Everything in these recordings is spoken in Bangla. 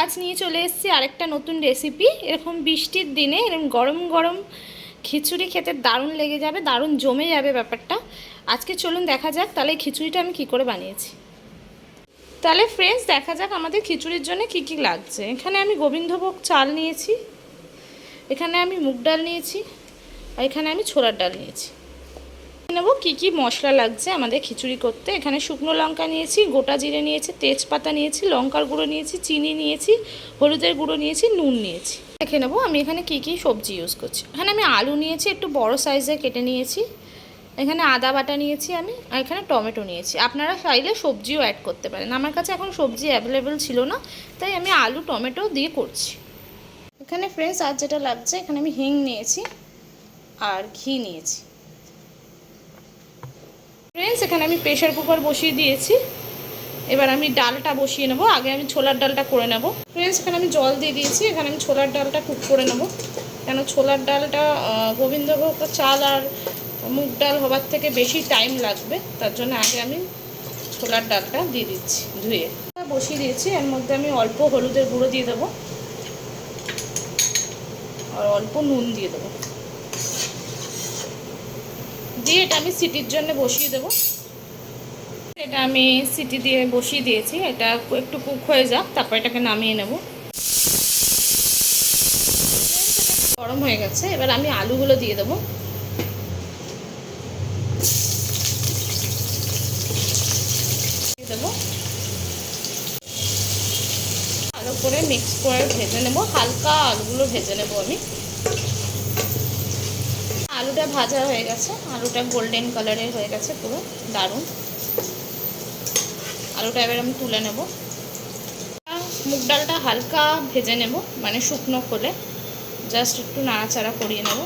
আজ নিয়ে চলে এসেছি, আরেকটা নতুন রেসিপি এরকম বৃষ্টির দিনে এরকম গরম গরম খিচুড়ি খেতে দারুণ লেগে যাবে, দারুণ জমে যাবে ব্যাপারটা। আজকে চলুন দেখা যাক তাহলে খিচুড়িটা আমি কি করে বানিয়েছি। তাহলে ফ্রেন্ডস দেখা যাক আমাদের খিচুড়ির জন্য কি কি লাগছে। এখানে আমি গোবিন্দভোগ চাল নিয়েছি, এখানে আমি মুগ ডাল নিয়েছি, আর এখানে আমি ছোলার ডাল নিয়েছি। নেব কি কি মশলা লাগছে আমাদের খিচুড়ি করতে। এখানে শুকনো লঙ্কা নিয়েছি, গোটা জিরে নিয়েছি, তেজপাতা নিয়েছি, লঙ্কার গুঁড়ো নিয়েছি, চিনি নিয়েছি, হলুদের গুঁড়ো নিয়েছি, নুন নিয়েছি। দেখে নেব আমি এখানে কি কি সবজি ইউজ করছি। এখানে আমি আলু নিয়েছি, একটু বড় সাইজে কেটে নিয়েছি। এখানে আদা বাটা নিয়েছি আমি, আর এখানে টমেটো নিয়েছি। আপনারা চাইলে সবজিও অ্যাড করতে পারেন। আমার কাছে এখন সবজি অ্যাভেলেবেল ছিল না, তাই আমি আলু, টমেটো দিয়ে করছি। এখানে ফ্রেন্ডস আর যেটা লাগছে, এখানে আমি হিং নিয়েছি, আর ঘি নিয়েছি। ফ্রেন্ডস এখানে আমি প্রেশার কুকার বসিয়ে দিয়েছি। এবার আমি ডালটা বসিয়ে নেব। আগে আমি ছোলার ডালটা করে নেব। ফ্রেন্ডস এখানে আমি জল দিয়ে দিয়েছি। এখানে আমি ছোলার ডালটা কুক করে নেব। কেন ছোলার ডালটা গোবিন্দভোগ চাল আর মুগ ডাল হবার থেকে বেশি টাইম লাগবে। তার জন্য আগে আমি ছোলার ডালটা দিয়ে দিচ্ছি, ধুয়ে। বসিয়ে দিয়েছি। এর মধ্যে আমি অল্প হলুদের গুঁড়ো দিয়ে দেবো। আর অল্প নুন দিয়ে দেবো। দিয়ে এটা আমি সিটির জন্য বসিয়ে দেবো। এটা আমি সিটি দিয়ে বসিয়ে দিয়েছি, এটা একটু কুক হয়ে যাক, তারপর এটাকে নামিয়ে নেব। গরম হয়ে গেছে, এবার আমি আলুগুলো দিয়ে দেবো। দেবো। ভালো করে মিক্স করে ভেজে নেব, হালকা আলুগুলো ভেজে নেব আমি। আলুটা ভাজা হয়ে গেছে। আলুটা গোল্ডেন কালারের হয়ে গেছে পুরো, দারুণ। আলুটা এবার আমি তুলে নেব। মুগ ডালটা হালকা ভেজে নেব মানে শুকনো করে। জাস্ট একটু নাড়াচাড়া করিয়ে নেব।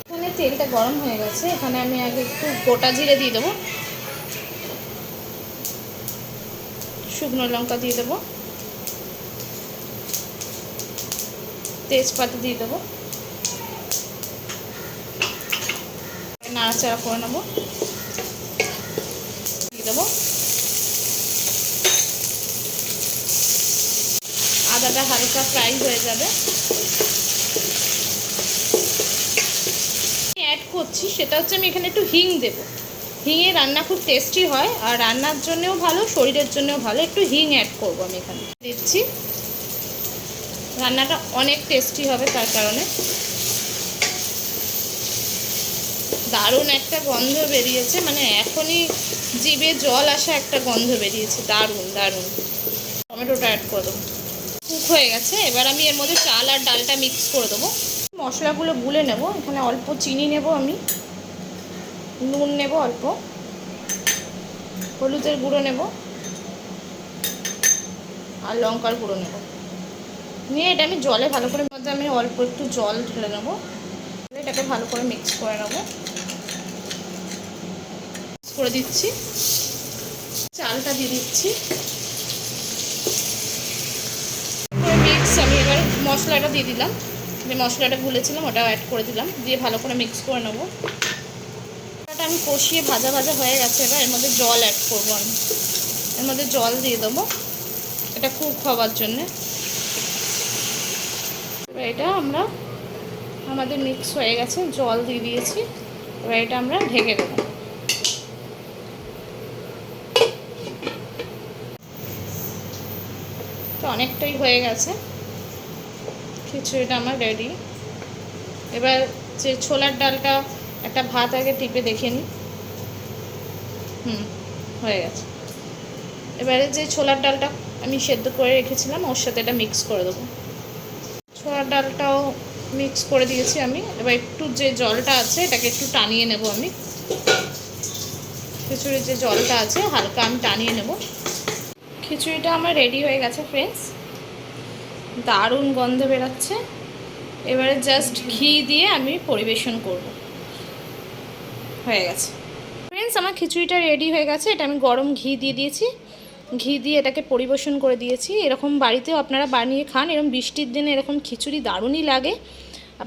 এখানে তেলটা গরম হয়ে গেছে। এখানে আমি আগে একটু গোটা জিরে দিয়ে দেবো। শুকনো লঙ্কা দিয়ে দেবো। তেজপাতা দিয়ে দেবো। নাড়াচাড়া করে নেব। দিয়ে দেবো। আদাটা হালকা ফ্রাই হয়ে যাবে। অ্যাড করছি, সেটা হচ্ছে আমি এখানে একটু হিং দেব। হিঙে রান্না খুব টেস্টি হয়, আর রান্নার জন্যও ভালো, শরীরের জন্যও ভালো। একটু হিং অ্যাড করব আমি এখানে। দিচ্ছি। রান্নাটা অনেক টেস্টি হবে তার কারণে। দারুণ একটা গন্ধ বেরিয়েছে মানে এখনই জিভে জল আসা একটা গন্ধ বেরিয়েছে। দারুণ দারুণ। টমেটোটা অ্যাড করে দেবো। কুক হয়ে গেছে, এবার আমি এর মধ্যে চাল আর ডালটা মিক্স করে দেবো। মশলাগুলো গুলে নেব, এখানে অল্প চিনি নেব আমি। নুন নেব অল্প। হলুদের গুঁড়ো নেব। আর লঙ্কার গুঁড়ো নেব। নিয়ে এটা আমি জলে ভালো করে মধ্যে আমি অল্প একটু জল ঢেলে নেব। এটাকে ভালো করে মিক্স করে নেব। করে দিচ্ছি। চালটা দিয়ে দিচ্ছি। মিক্স আমি এবার মশলাটা দিয়ে দিলাম। যে মশলাটা ভুলেছিলাম ওটাও অ্যাড করে দিলাম। দিয়ে ভালো করে মিক্স করে নেব। মশলাটা আমি কষিয়ে ভাজা ভাজা হয়ে গেছে। এবার এর মধ্যে জল অ্যাড করব আমি। এর মধ্যে জল দিয়ে দেবো। এটা কুক হওয়ার জন্যে। এবার এটা আমরা, আমাদের মিক্স হয়ে গেছে, জল দিয়ে দিয়েছি, এবার এটা আমরা ঢেকে দেবো। তো অনেকটাই হয়ে গেছে। খিচুড়িটা আমার রেডি এবার যে ছোলার ডালটা একটা ভাত আগে টিপে দেখে নিই। হুম, হয়ে গেছে। এবারে যে ছোলার ডালটা আমি সেদ্ধ করে রেখেছিলাম, ওর সাথে এটা মিক্স করে দেবো। ছোলার ডালটাও মিক্স করে দিয়েছি আমি। এবার একটু যে জলটা আছে, এটাকে একটু টানিয়ে নেব আমি। খিচুড়ির যে জলটা আছে, হালকা আমি টানিয়ে নেব। খিচুড়িটা আমার রেডি হয়ে গেছে ফ্রেন্ডস দারুণ গন্ধ বেরাচ্ছে। এবারে জাস্ট ঘি দিয়ে আমি পরিবেশন করব। হয়ে গেছে। ফ্রেন্ডস আমার খিচুড়িটা রেডি হয়ে গেছে। এটা আমি গরম ঘি দিয়ে দিয়েছি। ঘি দিয়ে এটাকে পরিবেশন করে দিয়েছি। এরকম বাড়িতেও আপনারা বানিয়ে খান। এরকম বৃষ্টির দিনে এরকম খিচুড়ি দারুণই লাগে।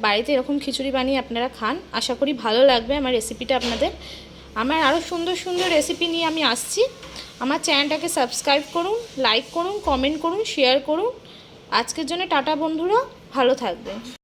বাড়িতে এরকম খিচুড়ি বানিয়ে আপনারা খান। আশা করি ভালো লাগবে আমার রেসিপিটা আপনাদের। আমার আরও সুন্দর সুন্দর রেসিপি নিয়ে আমি আসছি। আমার চ্যানেলটাকে সাবস্ক্রাইব করুন লাইক করুন কমেন্ট করুন শেয়ার করুন। আজকের জন্য টাটা বন্ধুরা, ভালো থাকবেন।